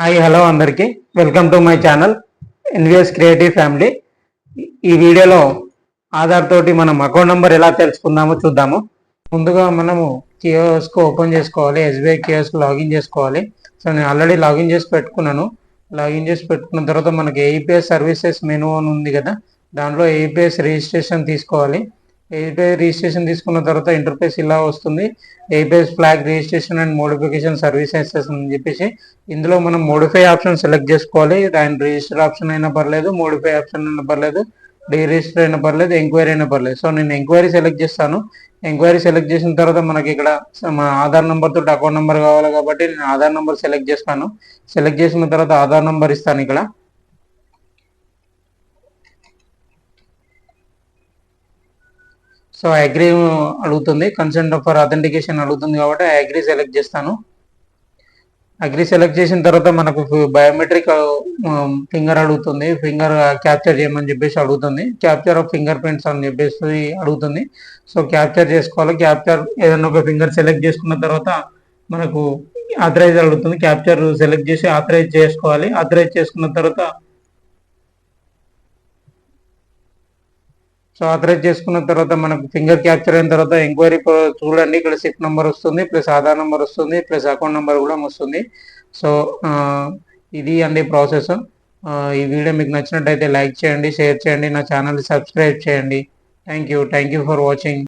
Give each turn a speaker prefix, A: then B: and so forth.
A: Hi hello అందరికీ. Welcome to my channel NVS creative family ఈ వీడియోలో ఆధార్ తోటి మనం అకౌంట్ నెంబర్ ఎలా తెలుసుకుందామో చూద్దాము. ముందుగా మనము కియోస్క్ ఓపెన్ చేసుకోవాలి ఎస్బీఐ కియోస్క్ లాగిన్ చేసుకోవాలి. సో నేను ఆల్రెడీ లాగిన్ చేసి పెట్టుకున్నాను. లాగిన్ చేసి పెట్టుకున్న తర్వాత మనకి ఏఈపిఎస్ సర్వీసెస్ మెనూ అని ఉంది కదా. దాంట్లో ఏఈపిఎస్ రిజిస్ట్రేషన్ తీసుకోవాలి. ఏపీఐ రిజిస్ట్రేషన్ తీసుకున్న తర్వాత ఇంటర్ఫేస్ ఇలా వస్తుంది. APS flag registration and modification services అని చెప్పేసి ఇందులో మనం మోడిఫై ఆప్షన్ సెలెక్ట్ చేసుకోవాలి. దాని రిజిస్టర్ ఆప్షన్ అయినా పర్లేదు మోడిఫై ఆప్షన్ అయినా పర్లేదు డీ రిజిస్టర్ అయినా పర్లేదు ఎంక్వైరీ అయినా పర్లేదు. సో నేను ఎంక్వైరీ సెలెక్ట్ చేస్తాను. ఎంక్వైరీ సెలెక్ట్ చేసిన తర్వాత మనకి ఇక్కడ మా ఆధార్ నెంబర్ తోటి అకౌంట్ నెంబర్ కావాలి కాబట్టి నేను ఆధార్ నెంబర్ సెలెక్ట్ చేస్తాను. సెలెక్ట్ చేసిన తర్వాత ఆధార్ నెంబర్ ఇస్తాను ఇక్కడ. సో అగ్రీ అడుగుతుంది. కన్సెంట్ ఫర్ అథెంటికేషన్ అడుగుతుంది కాబట్టి అగ్రీ సెలెక్ట్ చేస్తాను. అగ్రీ సెలెక్ట్ చేసిన తర్వాత మనకు బయోమెట్రిక్ ఫింగర్ అడుగుతుంది. ఫింగర్ క్యాప్చర్ చేయమని చెప్పేసి అడుగుతుంది. క్యాప్చర్ ఆఫ్ ఫింగర్ ప్రింట్స్ అని చెప్పేసి అడుగుతుంది. సో క్యాప్చర్ చేసుకోవాలి. క్యాప్చర్ ఏదైనా ఒక ఫింగర్ సెలెక్ట్ చేసుకున్న తర్వాత మనకు ఆథరైజ్ అడుగుతుంది. క్యాప్చర్ సెలెక్ట్ చేసి ఆథరైజ్ చేసుకోవాలి. ఆథరైజ్ చేసుకున్న తర్వాత సో ఆథరైజ్ చేసుకున్న తర్వాత మనకు ఫింగర్ క్యాప్చర్ అయిన తర్వాత ఎంక్వైరీ చూడండి ఇక్కడ సిప్ నెంబర్ వస్తుంది ప్లస్ ఆధార్ నెంబర్ వస్తుంది ప్లస్ అకౌంట్ నెంబర్ కూడా వస్తుంది. సో ఇది అండి ప్రాసెస్. ఈ వీడియో మీకు నచ్చినట్టయితే లైక్ చేయండి షేర్ చేయండి నా ఛానల్ సబ్స్క్రైబ్ చేయండి. Thank you thank you for watching.